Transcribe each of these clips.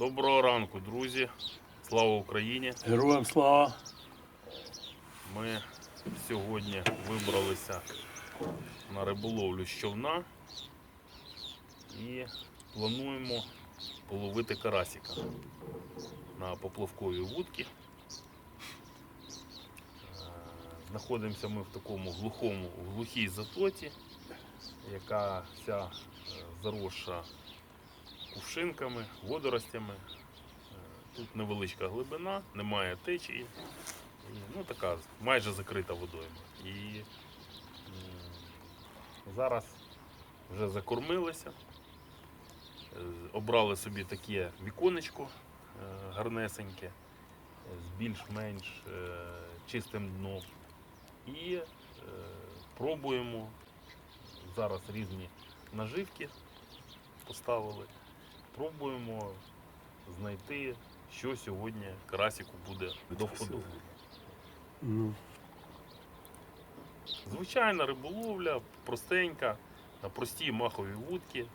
Доброго ранку, друзі. Слава Україні! Героям слава! Ми сьогодні вибралися на риболовлю з човна і плануємо половити карасика на поплавковій вудці. Е, Знаходимося ми в такому глухому, в глухій затоці, яка вся е, заросша кувшинками, водоростями. Е, Тут невеличка глибина, немає течії. Ну, така майже закрита водойма. І зараз вже закормилися, е, обрали собі таке віконечко е, гарнесеньке, з більш-менш чистим дном. І пробуємо зараз різні наживки поставили. Пробуємо знайти, що сьогодні карасику буде до вподоби. Ну, Звичайна риболовля, простенька, на простій маховій вудці.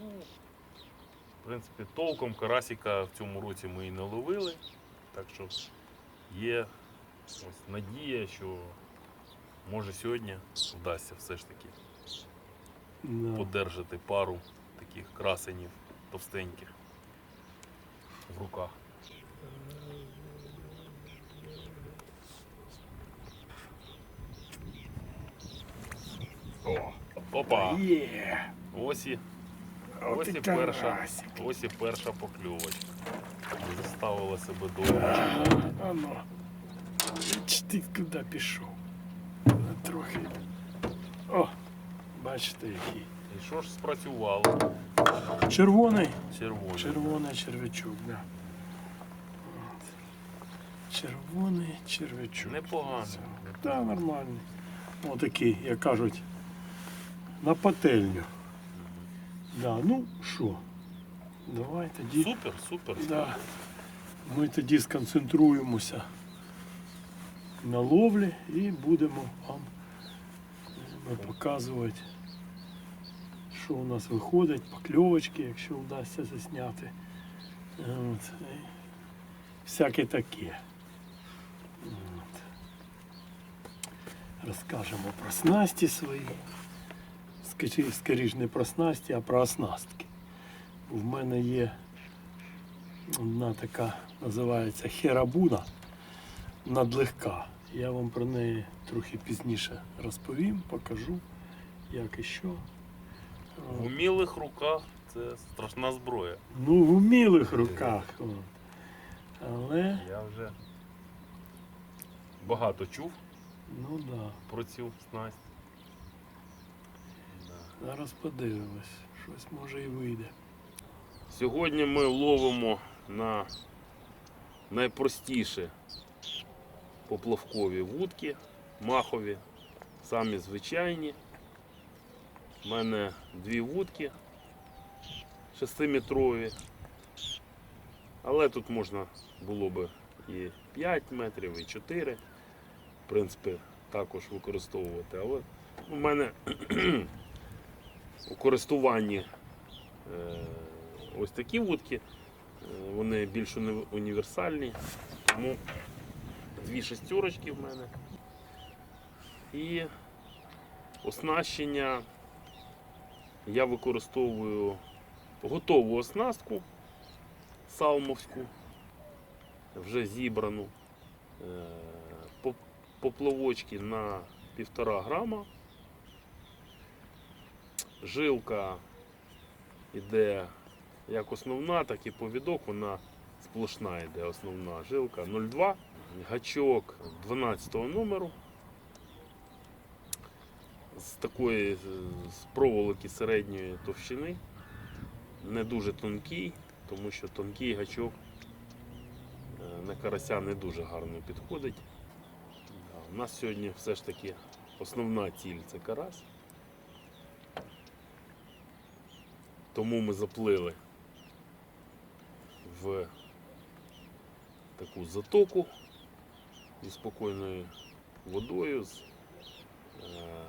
Ну, в принципі, толком карасика в цьому році ми і не ловили. Так що є ось надія, що може сьогодні вдасться все ж таки подержати пару таких красенів товстеньких в руках. О, опа! Є! Ось і, ось і перша, ось і перша покльовочка. Заставила себе довго. А ну. Ти куди пішов? Трохи. О, бачите який. І що ж спрацювало? Червоний. Червоний. Червоний червячок, да. Червоний червячок. Непогано. Так, да, нормальний. Отакий, як кажуть, на пательню. Да, ну що, давай тоді. Супер, супер. Да. Ми тоді сконцентруємося на ловлі і будемо вам е, показувати, що у нас виходить, покльовочки, якщо вдасться засняти. От. Всяке таке. От. Розкажемо про снасті свої. Скажи, скоріш не про снасті, а про оснастки. В мене є Одна така називається херабуна надлегка. Я вам про неї трохи пізніше розповім, покажу, як і що. В умілих руках це страшна зброя. Ну, в умілих руках. Але, Я вже багато чув ну да, про цю снасть. Да. зараз подивимось, щось може і вийде. Сьогодні ми ловимо на найпростіші поплавкові вудки, махові, самі звичайні. У мене дві вудки 6-метрові. Але тут можна було би і 5 метрів, і 4. В принципі, також використовувати. Але у мене у користуванні е, ось такі вудки. Е, Вони більш універсальні. Тому дві шестерочки в мене. І оснащення я використовую готову оснастку салмовську, вже зібрану. Е, по- Поплавочки на 1,5 грама. Жилка іде як основна, так і повідок, вона сплошна йде основна жилка 0,2. Гачок 12 номеру. З такої з проволоки середньої товщини. Не дуже тонкий, тому що тонкий гачок е, на карася не дуже гарно підходить. У нас сьогодні все ж таки основна ціль це карась. Тому ми заплили в таку затоку зі спокійною водою, е,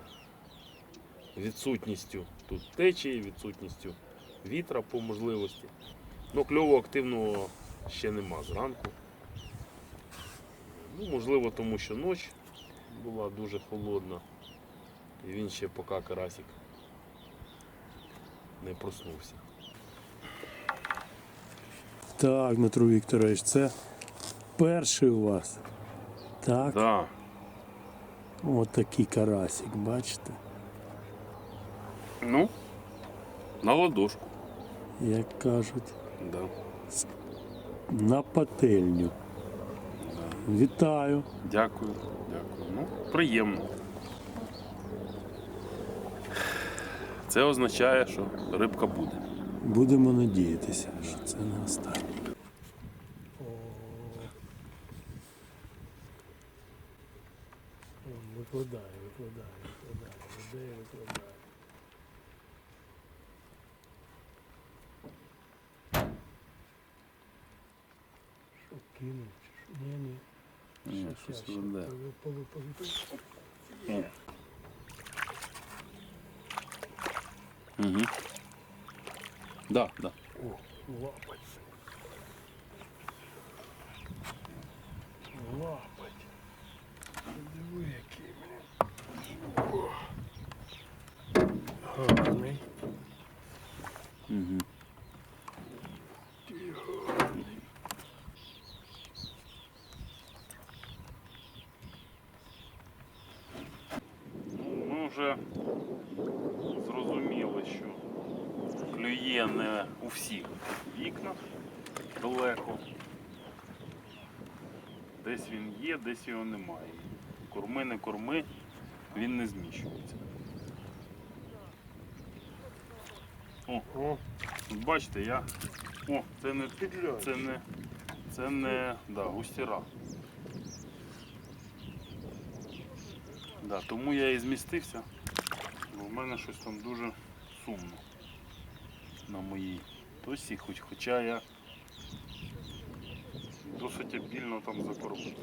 відсутністю тут течії, відсутністю вітра по можливості. Ну, кльову активного ще нема зранку. Ну, можливо, тому що ніч була дуже холодна. І він ще поки карасик не проснувся. Так, Дмитро Вікторович, це перший у вас. Так, Да. такий карасик, бачите? Ну, на ладошку. Як кажуть, Да. на пательню. Вітаю. Дякую, дякую. Ну, приємно. Це означає, що рибка буде. Будемо надіятися, що це не останнє. Викладає, щось. Угу. Да, да. О, лапать. Лапать. Диви, який, блін. О. Гарний. Угу. Ну, Ми вже зрозуміли, що клює не у всіх вікнах далеко. Десь він є, десь його немає. Корми, не корми, він не зміщується. О, О, Бачите, я. О, це не це не. Це не да, густіра. Да, тому я і змістився, бо в мене щось там дуже сумно на моїй тосі, хоч, хоча я досить обільно там за Бачиш?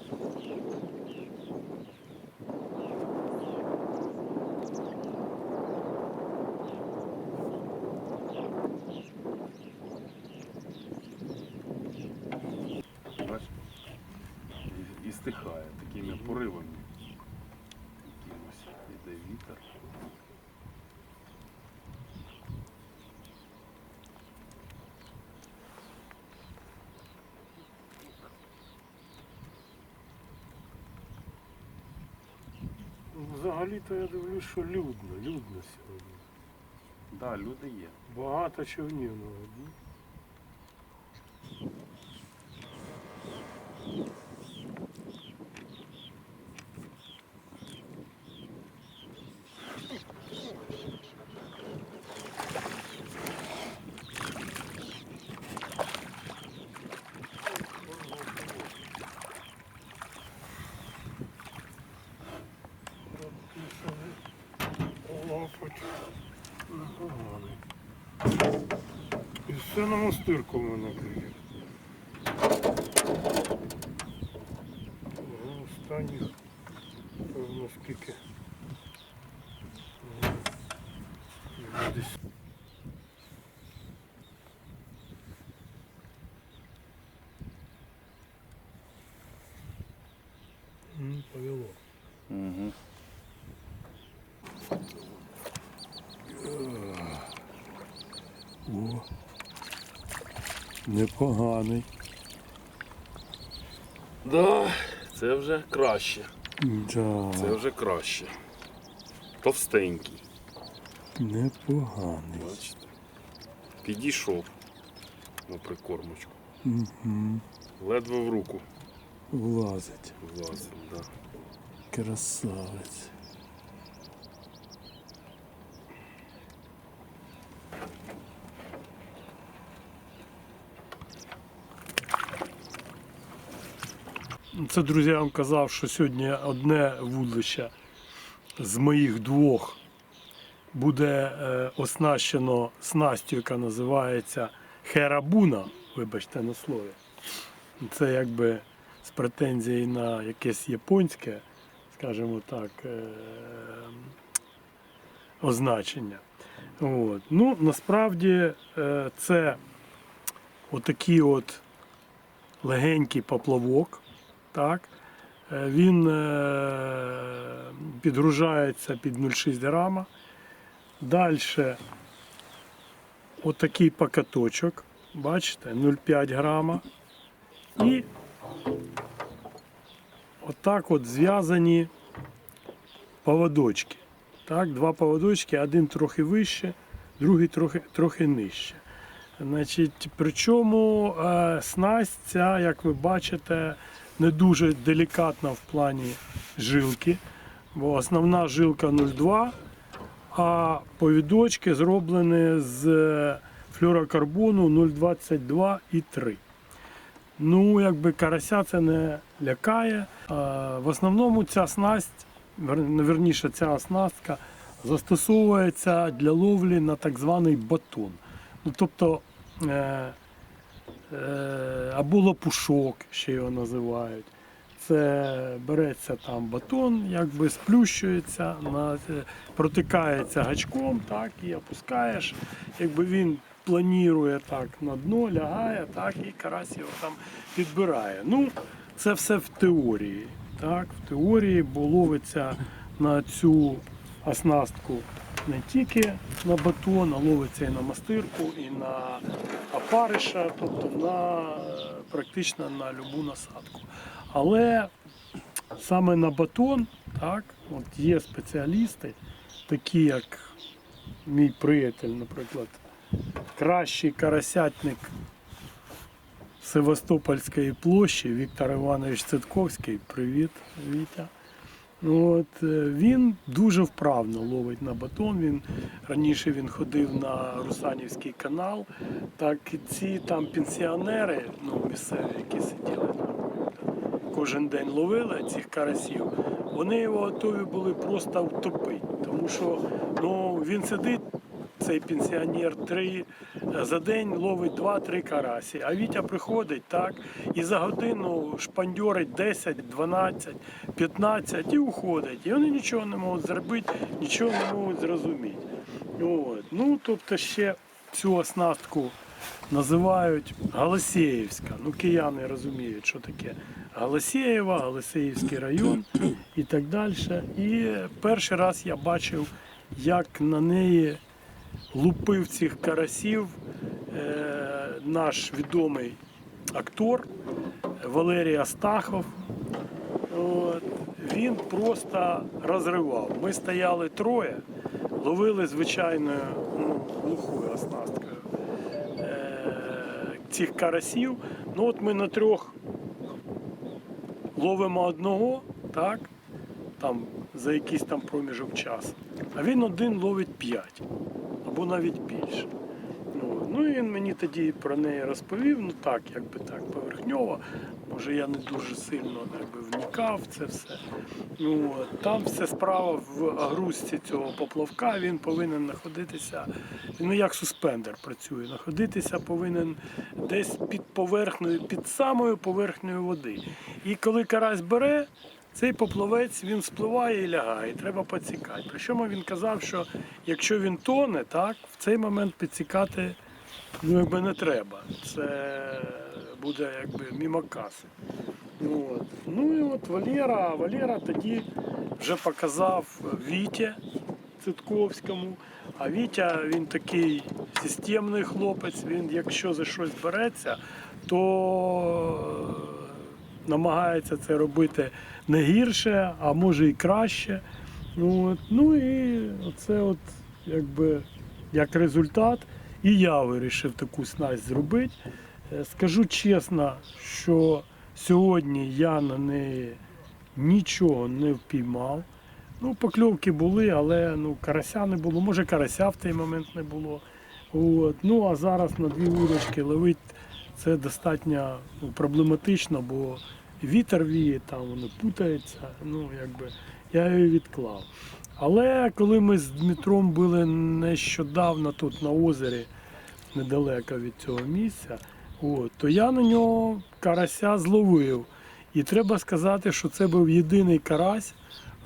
Взагалі-то я дивлюсь, що людно, людно сьогодні. Да, люди є. Багато човнів на воді. І все на мостирку мене крив. Останніх, певно, скільки. Ага. Десь. М, Повело. Угу. О, непоганий. Да, це вже краще. Да, Це вже краще. Товстенький. непоганий. Бачите? Підійшов на прикормочку. Угу. Ледве в руку Влазить. влазить. Да. Красавець. Це, друзі, я вам казав, що сьогодні одне вудлище з моїх двох буде е, оснащено снастю, яка називається Херабуна, вибачте на слові. Це якби з претензією на якесь японське, скажімо так, е, означення. От. Ну, насправді е, це отакий от легенький поплавок. Так? Е, Він е, підгружається під 0,6 грама. Далі отакий пакеточок, бачите, 0,5 грама. І отак от зв'язані поводочки. Так, два поводочки, один трохи вище, другий трохи, трохи нижче. Значить, причому е, снасть ця, як ви бачите, не дуже делікатна в плані жилки, бо основна жилка 0,2, а повідочки зроблені з флюрокарбону 0,22 і 3. Ну, якби карася це не лякає. В основному ця снасть, вер- верніше, ця оснастка застосовується для ловлі на так званий батон. Ну, тобто е, або лопушок, ще його називають. Це береться там батон, якби сплющується, е, протикається гачком, так, і опускаєш. Якби він планірує так на дно, лягає, так, і карась його там підбирає. Ну, це все в теорії. Так, в теорії, бо ловиться на цю оснастку не тільки на батон, а ловиться і на мастирку, і на опариша, тобто на, практично на любу насадку. Але саме на батон, так, от є спеціалісти, такі як мій приятель, наприклад, кращий карасятник Севастопольської площі Віктор Іванович Цитковський. Привіт, Вітя. Ну, От, е, він дуже вправно ловить на батон. Він раніше він ходив на Русанівський канал. Так ці там пенсіонери, ну місцеві, які сиділи кожен день ловили цих карасів. Вони його готові були просто втопити, тому що ну він сидить. Цей пенсіонер три за день ловить 2-3 карасі. А Вітя приходить так і за годину шпандьорить 10, 12, 15 і уходить. І вони нічого не можуть зробити, нічого не можуть зрозуміти. От. Ну, тобто ще цю оснастку називають Галасєєвська. Ну, кияни розуміють, що таке Галасєєва, Галасєєвський район і так далі. І перший раз я бачив, як на неї лупив цих карасів е, наш відомий актор Валерій Астахов. От, він просто розривав. Ми стояли троє, ловили звичайною ну, глухою оснасткою е, цих карасів. Ну от ми на трьох ловимо одного, так, там, за якийсь там проміжок часу. А він один ловить п'ять або навіть більше. Ну, і він мені тоді про неї розповів, ну так, якби так, поверхньово. Може, я не дуже сильно якби, вникав в це все. Ну, там все справа в агрузці цього поплавка, він повинен знаходитися, ну як суспендер працює, знаходитися повинен десь під поверхнею, під самою поверхнею води. І коли карась бере, цей поплавець він спливає і лягає, і треба підсікати. Причому він казав, що якщо він тоне, так, в цей момент підсікати ну, якби не треба. Це буде якби мімо каси. Ну, от. ну і от Валера, Валера тоді вже показав Віті Цитковському. А Вітя він такий системний хлопець, він якщо за щось береться, то намагається це робити не гірше, а може і краще. Ну, от, ну і це от якби як результат. І я вирішив таку снасть зробити. Е, Скажу чесно, що сьогодні я на неї нічого не впіймав. Ну, покльовки були, але ну, карася не було. Може, карася в той момент не було. От. Ну а зараз на дві удочки ловить це достатньо ну, проблематично, бо вітер віє, там воно путається. Ну, якби я її відклав. Але коли ми з Дмитром були нещодавно тут на озері, недалеко від цього місця, от, то я на нього карася зловив. І треба сказати, що це був єдиний карась,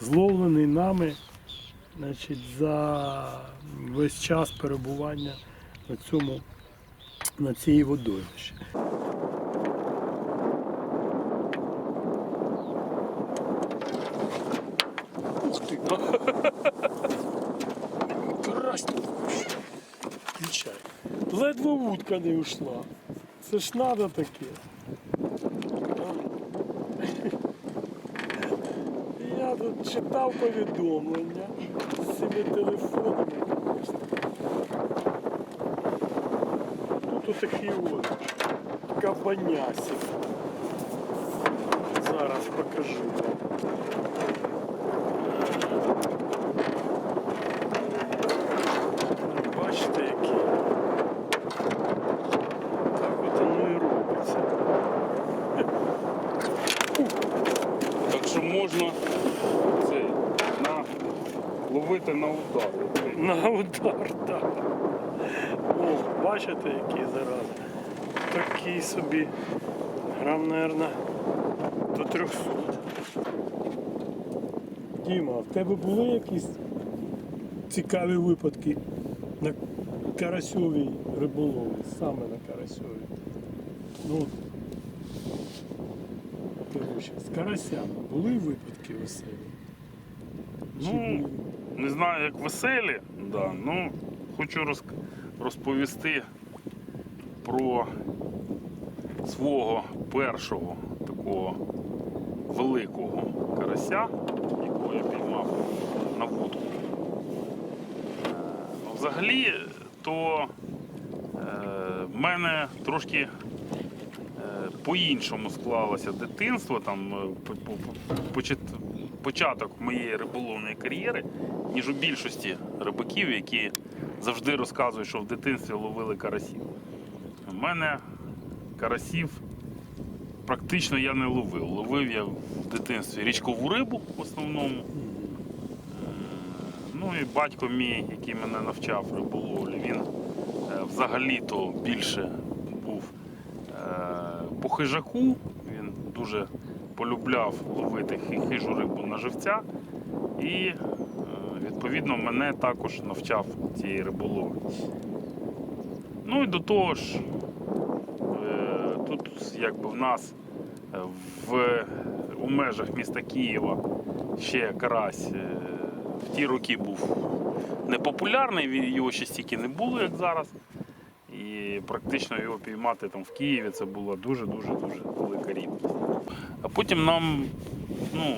зловлений нами значить, за весь час перебування на цьому на цій водоймищі. Ух ти! Карась тут. Включай. Ледве вудка не ушла. Це ж надо таке. Я тут читав повідомлення з цими телефонами. Тут отакий от кабанясик. Зараз покажу вам. Бачите, який. Так от воно і робиться. Так що можна це, на, ловити на удар. Так. О, бачите, який зараз. Такий собі. Грам, мабуть, до 300. Діма, в тебе були якісь цікаві випадки на карасьовій риболові, саме на карасьовій? Ну, коротше, з карасями були випадки веселі? Чи Ну, були? Не знаю, як веселі, да, ну, хочу роз- розповісти про свого першого такого великого карася, якого я піймав на вудку. Е, ну, Взагалі, то е, в мене трошки е, по-іншому склалося дитинство, там е, по- по- по- початок моєї риболовної кар'єри, ніж у більшості рибаків, які завжди розказують, що в дитинстві ловили карасів. У мене карасів практично я не ловив. Ловив я в дитинстві річкову рибу в основному. Е, Ну і батько мій, який мене навчав риболовлі, він е, взагалі-то більше був е, по хижаку. Він дуже полюбляв ловити хижу рибу на живця. І е, відповідно мене також навчав цієї риболовлі. Ну і до того ж, е, тут якби в нас е, в, у межах міста Києва ще карась в ті роки був непопулярний, його ще стільки не було, як зараз. І практично його піймати там в Києві це була дуже-дуже дуже велика рідкість. А потім нам ну,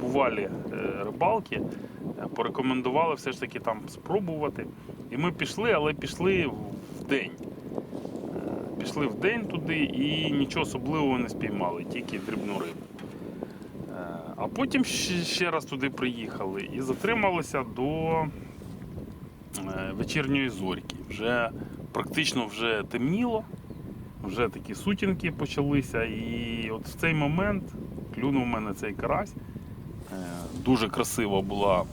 бувалі е, рибалки е, порекомендували все ж таки там спробувати. І ми пішли, але пішли в день. Е, Пішли в день туди і нічого особливого не спіймали, тільки дрібну рибу. А потім ще, раз туди приїхали і затрималися до вечірньої зорьки. Вже практично вже темніло, вже такі сутінки почалися. І от в цей момент клюнув у мене цей карась. Е, Дуже красива була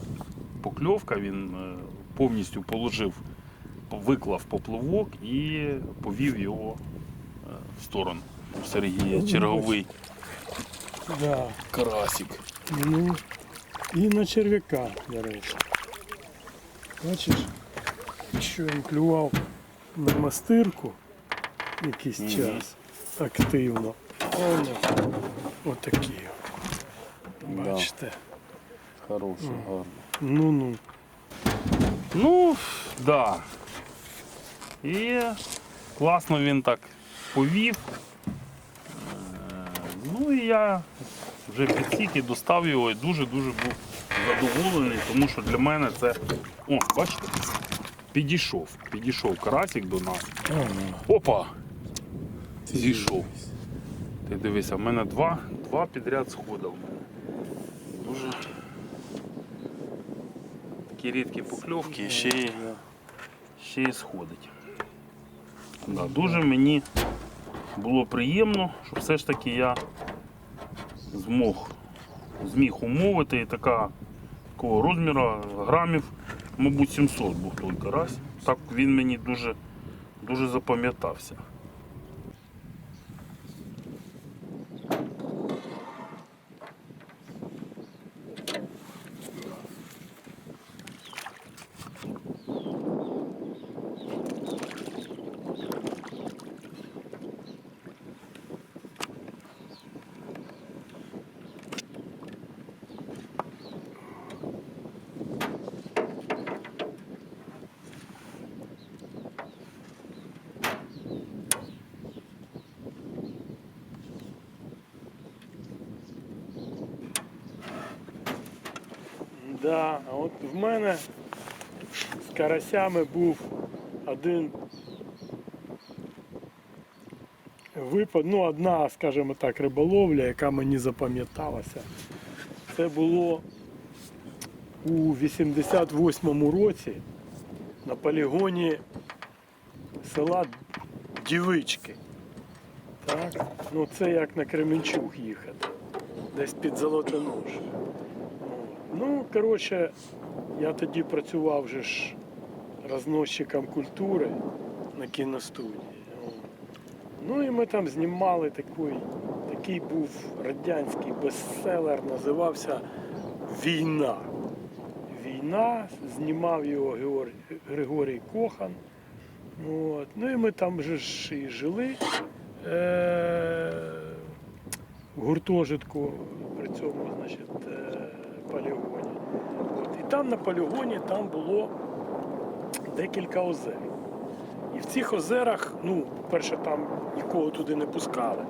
покльовка. Він е, повністю положив, виклав поплавок і повів його е, в сторону. У Сергія черговий Да. карасик. Ну, і на черв'яка, до речі. Бачиш, що він клював на мастирку якийсь Мгм. час активно. Воно отакі. Да. Бачите? Хороший, гарний. Ну ну. Ну, да. І класно він так повів. Е, Ну і я вже підсік і достав його і дуже-дуже був задоволений, тому що для мене це. О, бачите? Підійшов. Підійшов карасик до нас. Опа! Зійшов. Ти дивися, в мене два, два підряд схода в мене. Дуже такі рідкі покльовки ще ще й сходить. Да, дуже мені було приємно, що все ж таки я змог, зміг умовити і така, такого розміру грамів, мабуть, 700 був той карась. Так він мені дуже, дуже запам'ятався. Да, а от в мене з карасями був один випад, ну одна, скажімо так, риболовля, яка мені запам'яталася. Це було у 88-му році на полігоні села Дівички. Так? Ну це як на Кременчуг їхати, десь під Золотонож. Ну, коротше, я тоді працював вже ж розносчиком культури на кіностудії. Ну і ми там знімали такий, такий був радянський бестселер, називався Війна. Війна, знімав його Григорій Кохан. От. Ну і ми там вже ж і жили е- в гуртожитку при цьому, значить, е- полігоні. От. І там на полігоні там було декілька озер. І в цих озерах, ну, перше, там нікого туди не пускали.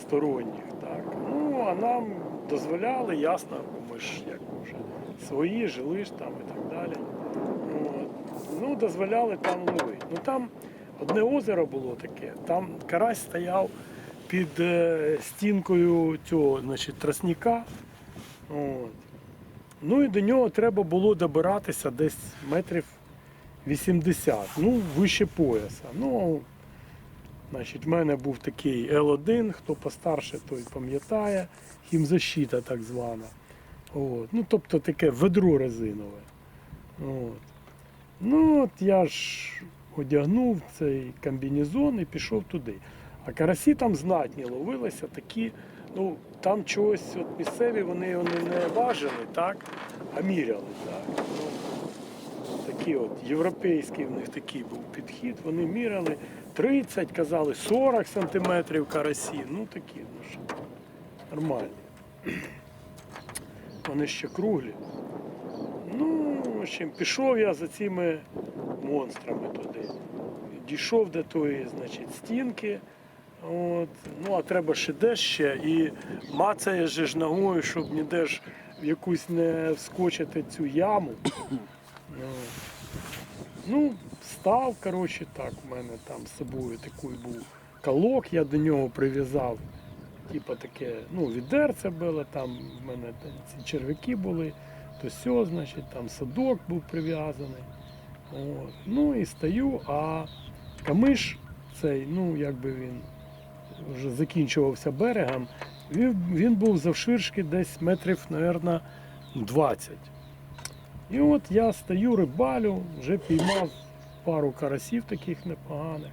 Сторонніх, так. Ну, а нам дозволяли, ясно, бо ми ж як вже свої, жили ж там і так далі. Ну, дозволяли там ловити. Ну там одне озеро було таке, там карась стояв під е, стінкою цього, значить, тростника. От. Ну і до нього треба було добиратися десь метрів 80, ну, вище пояса. Ну, значить, в мене був такий L1, хто постарше, той пам'ятає, хімзащита так звана. От. Ну, тобто таке ведро резинове. От. Ну, от я ж одягнув цей комбінезон і пішов туди. А карасі там знатні ловилися, такі, ну, там чогось от місцеві вони, вони не важили, так, а міряли. Так. Ну, такі от європейський в них такий був підхід. Вони міряли 30, казали 40 сантиметрів карасі. Ну такі, ну що, нормальні. Вони ще круглі. Ну, в общем, пішов я за цими монстрами туди. Дійшов до тої, значить, стінки. От. Ну, а треба ще де ще. І мацає ж ногою, щоб ніде ж в якусь не вскочити цю яму. Ну, став, коротше, так, у мене там з собою такий був колок, я до нього прив'язав. Типа таке, ну, відерце було, там в мене там ці черв'яки були, то все, значить, там садок був прив'язаний. Ну і стою, а камиш цей, ну якби він вже закінчувався берегом, він, він був завширшки десь метрів, мабуть, 20. І от я стою, рибалю, вже піймав пару карасів таких непоганих.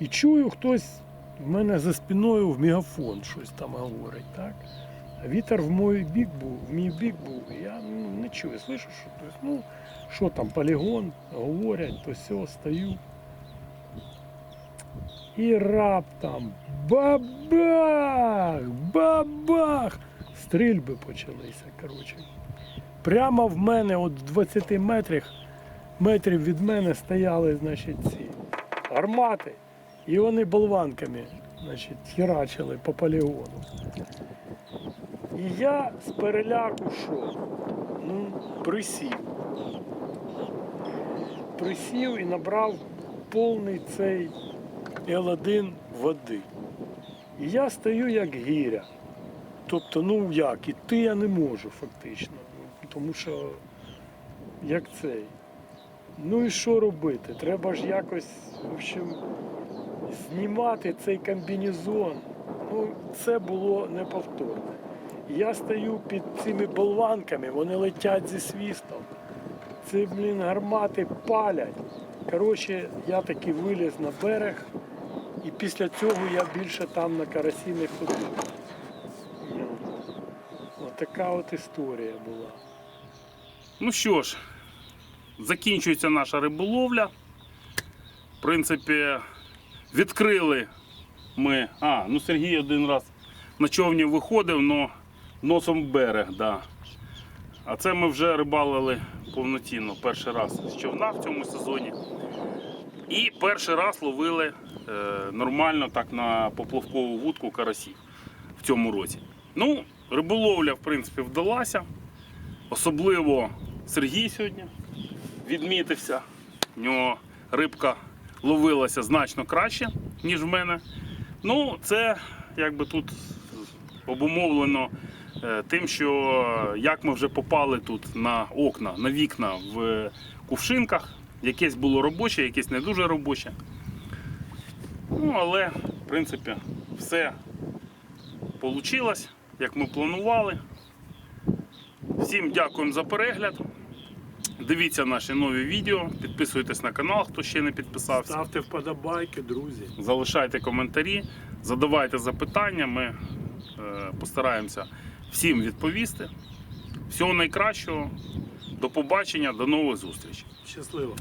І чую, хтось в мене за спиною в мегафон щось там говорить. так? А вітер в мій бік був, в мій бік був. Я ну, не чую, слышу, що тобто, ну, що там, полігон, говорять, то все, стою. І раптом бабах! Бабах! Стрільби почалися, коротше. Прямо в мене, от в 20 метрах, метрів від мене стояли, значить, ці гармати. І вони болванками, значить, херачили по полігону. І я з переляку що? Ну, присів. Присів і набрав повний цей Л1 води. Я стою як гіря. Тобто, ну як, іти я не можу фактично. Тому що як цей. Ну і що робити? Треба ж якось, в общем, знімати цей комбінезон. Ну, це було неповторне. Я стою під цими болванками, вони летять зі свістом. Ці, блін, гармати палять. Коротше, я таки виліз на берег, і після цього я більше там на карасі не ходив. Ну, От от історія була. Ну що ж, закінчується наша риболовля. В принципі, відкрили ми. А, ну Сергій один раз на човні виходив, але носом в берег, да. А це ми вже рибалили повноцінно перший раз з човна в цьому сезоні. І перший раз ловили е, нормально так на поплавкову вудку карасів в цьому році. Ну, риболовля, в принципі, вдалася. Особливо Сергій сьогодні відмітився. У нього рибка ловилася значно краще, ніж в мене. Ну, це якби тут обумовлено е, тим, що як ми вже попали тут на окна, на вікна в кувшинках. Якесь було робоче, якесь не дуже робоче. Ну, але, в принципі, все вийшло, як ми планували. Всім дякуємо за перегляд. Дивіться наші нові відео, підписуйтесь на канал, хто ще не підписався. Ставте вподобайки, друзі. Залишайте коментарі, задавайте запитання. Ми е, постараємося всім відповісти. Всього найкращого. До побачення, до нових зустрічей. Щасливо.